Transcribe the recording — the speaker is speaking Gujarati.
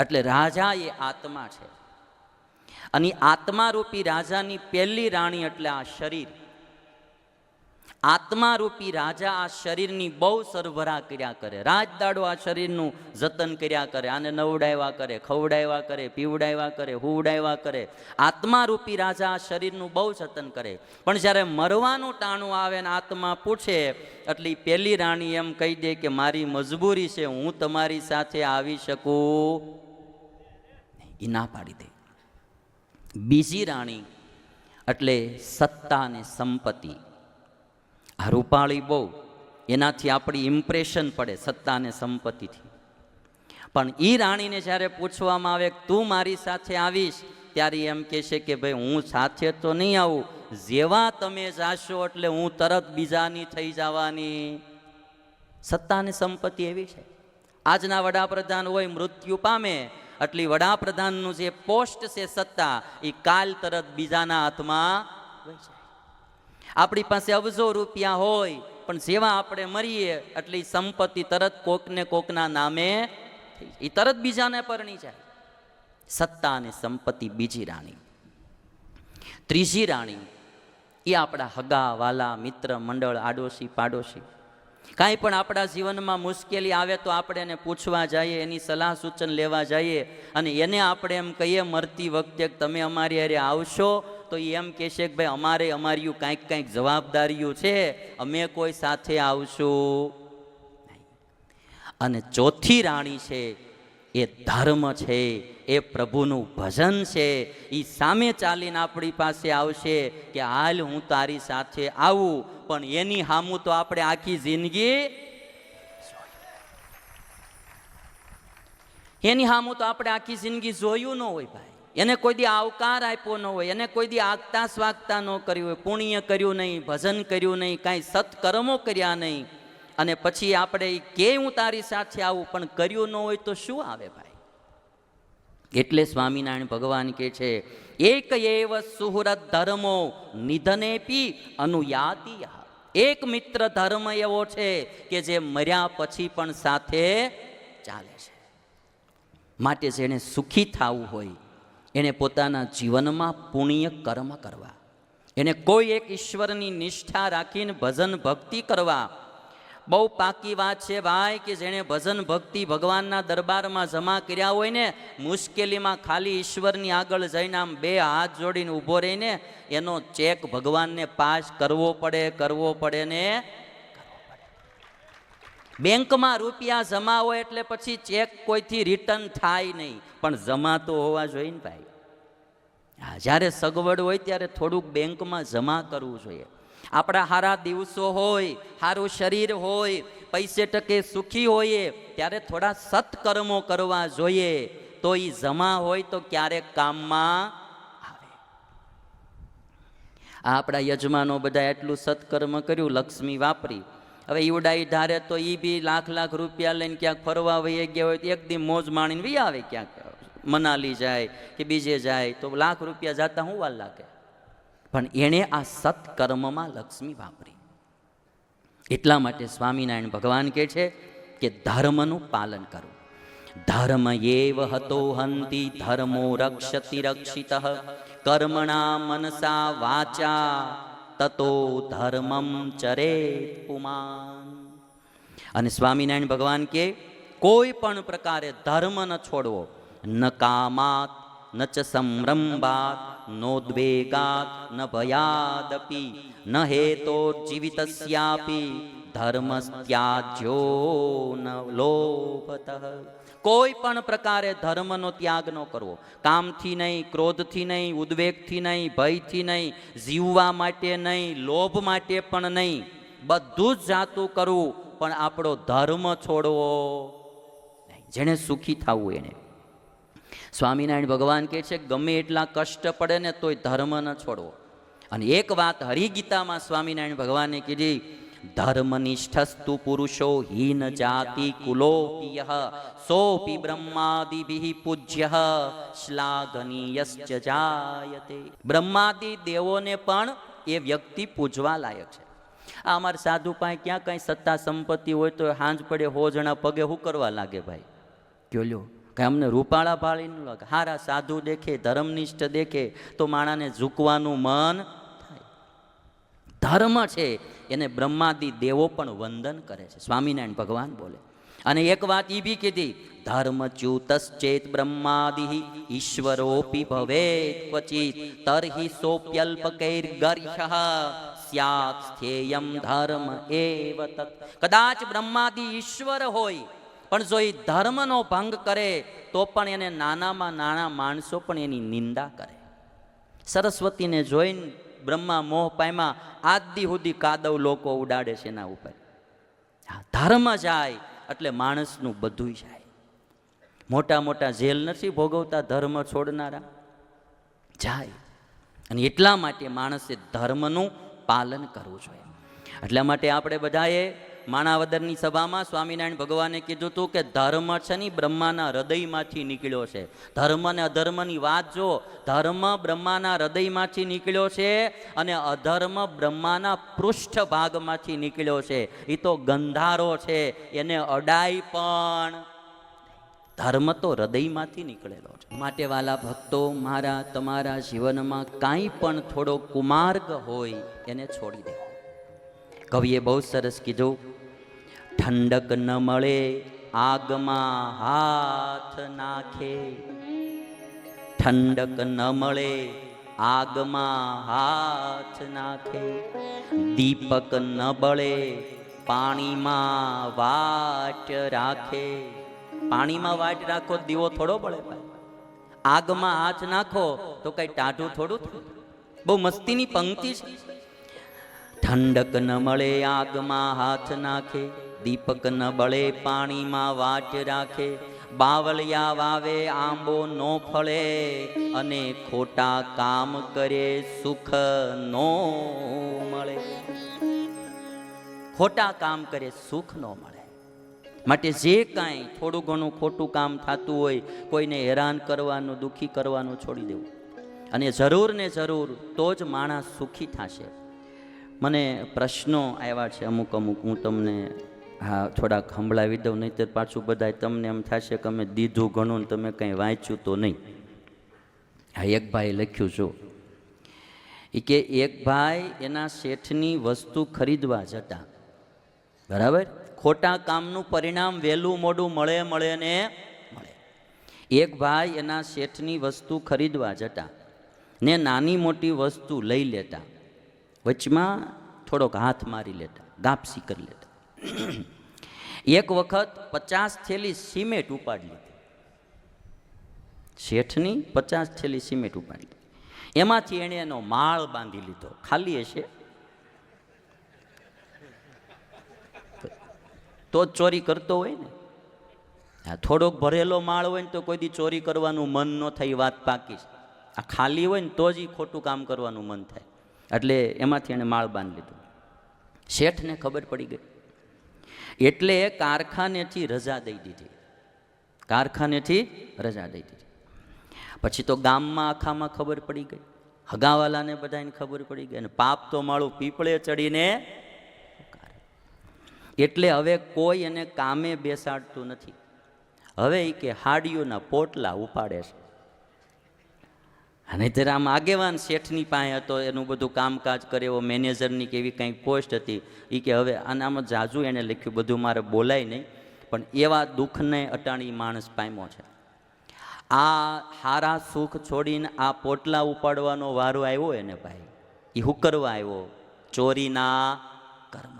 એટલે રાજા એ આત્મા છે. અને આત્મારૂપી રાજાની પહેલી રાણી એટલે આ શરીર. આત્મારૂપી રાજા આ શરીરની બહુ સરભરા કર્યા કરે. રાત દાડો આ શરીરનું જતન કર્યા કરે. આને નવડાવ્યા કરે, ખવડાવ્યા કરે, પીવડાવ્યા કરે, હુવડાવ્યા કરે. આત્મારૂપી રાજા આ શરીરનું બહુ જતન કરે. પણ જ્યારે મરવાનું ટાણું આવે ને આત્મા પૂછે, એટલે પહેલી રાણી એમ કહી દે કે, મારી મજબૂરી છે, હું તમારી સાથે આવી શકું. એ ના પાડી દે. બીજી રાણી એટલે સત્તા અને સંપત્તિ. આ રૂપાળી બહુ, એનાથી આપણી ઇમ્પ્રેશન પડે સત્તા અને સંપત્તિથી. પણ એ રાણીને જ્યારે પૂછવામાં આવે તું મારી સાથે આવીશ, ત્યારે એમ કહેશે કે ભાઈ હું સાથે તો નહીં આવું, જેવા તમે જાશો એટલે હું તરત બીજાની થઈ જવાની. સત્તા અને સંપત્તિ એવી છે. આજના વડાપ્રધાન હોય, મૃત્યુ પામે એટલે વડાપ્રધાનનું જે પોસ્ટ છે સત્તા એ કાલ તરત બીજાના હાથમાં આપણી પાસે અબજો રૂપિયા હોય, પણ જેવા આપણે મરીએ એટલે સંપત્તિ તરત કોકને કોકના નામે એ તરત બીજાને પરણી જાય. સત્તા અને સંપત્તિ બીજી રાણી. ત્રીજી રાણી એ આપણા હગા વાલા મિત્ર, મંડળ આડોશી પાડોશી કાંઈ પણ આપણા જીવનમાં મુશ્કેલી આવે તો આપણે એને પૂછવા જઈએ, એની સલાહ સૂચન લેવા જઈએ અને એને આપણે એમ કહીએ, મરતી વખતે તમે અમારી હારે આવશો તો એ એમ કહેશે કે ભાઈ અમારે અમારી કાંઈક કાંઈક જવાબદારીઓ છે, અમે કોઈ સાથે આવશું. અને ચોથી રાણી છે એ ધર્મ છે, એ પ્રભુનું ભજન છે એ સામે ચાલીને આપણી પાસે આવશે કે હાલ હું તારી સાથે આવું, પણ એની હામું તો આપણે આખી જિંદગી એની હામું તો આપણે આખી જિંદગી જોયું ન હોય ભાઈ. એને કોઈ દી આવકાર આપ્યો ન હોય, એને કોઈ દી આગતા સ્વાગતા ન કર્યું હોય, પુણ્ય કર્યું નહીં, ભજન કર્યું નહીં, કાંઈ સત્કર્મો કર્યા નહીં. અને પછી આપણે કે હું તારી સાથે આવું, પણ કર્યું ન હોય તો શું આવે ભાઈ? એટલે સ્વામિનારાયણ ભગવાન કે છે, એક એવ સુહૃદ ધર્મો નિધનેપી અનુયાતી એક મિત્ર ધર્મ એવો છે કે જે મર્યા પછી પણ સાથે ચાલે છે. માટે જેણે સુખી થવું હોય એણે પોતાના જીવનમાં પુણ્ય કર્મ કરવા. એને કોઈ એક ઈશ્વરની નિષ્ઠા રાખીને ભજન ભક્તિ કરવા બહુ પાકી વાત છે ભાઈ કે જેણે ભજન ભક્તિ ભગવાનના દરબારમાં જમા કર્યા હોય ને, મુશ્કેલીમાં ખાલી ઈશ્વરની આગળ જઈને આમ બે હાથ જોડીને ઊભો રહીને એનો ચેક ભગવાનને પાસ કરવો પડે કરવો પડે ને બેંકમાં રૂપિયા જમા હોય એટલે પછી ચેક કોઈથી રિટર્ન થાય નહીં, પણ જમા તો હોવા જોઈએ ને ભાઈ. જ્યારે સગવડ હોય ત્યારે થોડુંક બેંકમાં જમા કરવું જોઈએ. આપણા સારા દિવસો હોય સારું શરીર હોય, પૈસે ટકે સુખી હોઈએ, ત્યારે થોડા સત્કર્મો કરવા જોઈએ. તો એ જમા હોય તો ક્યારેક કામમાં આ આપણા યજમાનો બધા એટલું સત્કર્મ કર્યું, લક્ષ્મી વાપરી. હવે ઈવડાઈ ધારે તો એ બી લાખ લાખ રૂપિયા લઈને ક્યાંક ફરવા વહી ગયા હોય તો એક દી મોજ માણીને વી આવે ક્યાંક. મનાલી જાય કે બીજે જાય તો લાખ રૂપિયા જાતા હું વાર લાગે? પણ એણે આ સત્કર્મમાં લક્ષ્મી વાપરી. એટલા માટે સ્વામિનારાયણ ભગવાન કહે છે કે ધર્મનું પાલન કરવું ધર્મ એવ હતો હંતિ, ધર્મો રક્ષતિ રક્ષિત, કર્મણા મનસા વાચા, તતો ધર્મમ ચરેત પુમાન. અને સ્વામિનારાયણ ભગવાન કે કોઈ પણ પ્રકારે ધર્મ ન છોડવો, ન કામાત ન ચ સંરંભાત નોદ્વેગાત ન ભયાદપી ન હેતો જીવિતસ્યાપી ધર્મસ્ત્યાજ્યો ન લોભત કોઈ પણ પ્રકારે ધર્મનો ત્યાગ ન કરવો કામથી નહીં ક્રોધથી નહીં ઉદ્વેગથી નહીં ભયથી નહીં જીવવા માટે નહીં લોભ માટે પણ નહીં બધું જ જાતું કરવું પણ આપણો ધર્મ છોડવો. જેણે સુખી થવું એને સ્વામિનારાયણ ભગવાન કહે છે, ગમે એટલા કષ્ટ પડે ને તોય ધર્મ ન છોડવો. અને એક વાત હરિગીતામાં સ્વામિનારાયણ ભગવાને કીધી ધર્મનિષ્ઠસ્તુ પુરુષો હીન જાતિ કુલોપિય સોપી બ્રહ્માદિભિ પૂજ્ય, શ્લાઘનીયશ્ચ જાયતે. બ્રહ્માદિ દેવોને પણ એ વ્યક્તિ પૂજવા લાયક છે. આ અમારા સાધુ પાસે ક્યાં કાંઈ સત્તા સંપત્તિ હોય તો હાંજ પડે, હો જણા પગે શું કરવા લાગે ભાઈ? કયો લ્યો કે અમને રૂપાળા ભાળી લાગે હારા સાધુ દેખે, ધર્મનિષ્ઠ દેખે, તો માણાને ઝૂકવાનું મન થાય. ધર્મ છે, એને બ્રહ્માદિ દેવો પણ વંદન કરે છે. સ્વામિનારાયણ ભગવાન બોલે. અને એક વાત એ બી કીધી, ધર્મ ચ્યુતશ્ચેત બ્રહ્માદિ ઈશ્વરોપી ભવે ક્વચિત, તર્હિ સોપ્યલ્પકૈર ગર્ષ સ્યાત સ્થેયમ ધર્મ એવ તત. કદાચ બ્રહ્માદિ ઈશ્વર હોય પણ જો એ ધર્મનો ભંગ કરે તો પણ એને નાનામાં નાના માણસો પણ એની નિંદા કરે. સરસ્વતીને જોઈને બ્રહ્મા મોહ પામ્યા આજ સુધી કાદવ લોકો ઉડાડે છે એના ઉપર. હા, ધર્મ જાય એટલે માણસનું બધું જાય. મોટા મોટા જેલ નથી ભોગવતા ધર્મ છોડનારા. જાય. અને એટલા માટે માણસે ધર્મનું પાલન કરવું જોઈએ. એટલા માટે આપણે બધાએ માણાવદરની સભામાં સ્વામિનારાયણ ભગવાને કીધું હતું કે ધર્મ છે ને બ્રહ્માના હૃદયમાંથી નીકળ્યો છે. ધર્મ અને અધર્મની વાત જો, ધર્મ બ્રહ્માના હૃદયમાંથી નીકળ્યો છે અને અધર્મ બ્રહ્માના પૃષ્ઠ ભાગમાંથી નીકળ્યો છે. એ તો ગંધારો છે, એને અડાય પણ. ધર્મ તો હૃદયમાંથી નીકળેલો છે. માટે વાલા ભક્તો, મારા તમારા જીવનમાં કાંઈ પણ થોડો કુમાર્ગ હોય, એને છોડી દે. કવિએ બહુ સરસ કીધું ઠંડક ન મળે, આગમાં હાથ નાખે. ઠંડક ન મળે, આગમાં હાથ નાખે. દીપક ન બળે, પાણીમાં વાટ રાખે. પાણીમાં વાટ રાખો દીવો થોડો બળે ભાઈ. આગમાં હાથ નાખો તો કઈ ટાઢું થોડું બહુ મસ્તીની પંક્તિ છે. ઠંડક ન મળે, આગમાં હાથ નાખે, દીપક ન બળે, પાણીમાં વાટ રાખે. બાવળિયા વાવે, આંબો નો ફળે, અને ખોટા કામ કરે, સુખ નો મળે. ખોટા કામ કરે, સુખ નો મળે. માટે જે કાંઈ થોડું ઘણું ખોટું કામ થતું હોય, કોઈને હેરાન કરવાનું, દુઃખી કરવાનું છોડી દેવું. અને જરૂર ને જરૂર તો જ માણસ સુખી થશે. મને પ્રશ્નો આવ્યા છે અમુક અમુક. હું તમને હા, થોડાક સંભળાવી દઉં નહીં પાછું બધાય તમને એમ થશે કે અમે દીધું ઘણું ને તમે કંઈ વાંચ્યું તો નહીં. હા, એક ભાઈ લખ્યું છું એ કે, એક ભાઈ એના શેઠની વસ્તુ ખરીદવા જતા. બરાબર? ખોટા કામનું પરિણામ વહેલું મોડું મળે મળે ને મળે. એક ભાઈ એના શેઠની વસ્તુ ખરીદવા જતા ને નાની મોટી વસ્તુ લઈ લેતા. વચમાં થોડોક હાથ મારી લેતા, ગાપસી કરી લેતા. એક વખત પચાસ થેલી સિમેન્ટ ઉપાડી લીધી. શેઠની પચાસ થેલી સિમેન્ટ ઉપાડી લીધી. એમાંથી એણે એનો માળ બાંધી લીધો. ખાલી હશે? તો જ ચોરી કરતો હોય ને? આ થોડોક ભરેલો માળ હોય ને તો કોઈ દી ચોરી કરવાનું મન ન થાય વાત પાકી આ ખાલી હોય ને તો જ ખોટું કામ કરવાનું મન થાય. એટલે એમાંથી એણે માળ બાંધી લીધો. શેઠને ખબર પડી ગઈ. એટલે કારખાનેથી રજા દઈ દીધી. કારખાનેથી રજા દઈ દીધી. પછી તો ગામમાં આખામાં ખબર પડી ગઈ. હગાવાલાને બધાને ખબર પડી ગઈ અને પાપ તો માળું પીપળે ચડીને એટલે હવે કોઈ એને કામે બેસાડતું નથી. હવે એ કે હાડીઓના પોટલા ઉપાડે છે. અને ત્યારે આમ આગેવાન શેઠની પાસે હતો, એનું બધું કામકાજ કરે, એવો મેનેજરની કે એવી કંઈક પોસ્ટ હતી એ કે હવે આનામાં જાજુ એણે લખ્યું, બધું મારે બોલાય નહીં, પણ એવા દુઃખને અટાણી માણસ પામ્યો છે. આ હારા સુખ છોડીને આ પોટલા ઉપાડવાનો વારો આવ્યો એને ભાઈ. એ હુકરવા આવ્યો? ચોરીના કર્મથી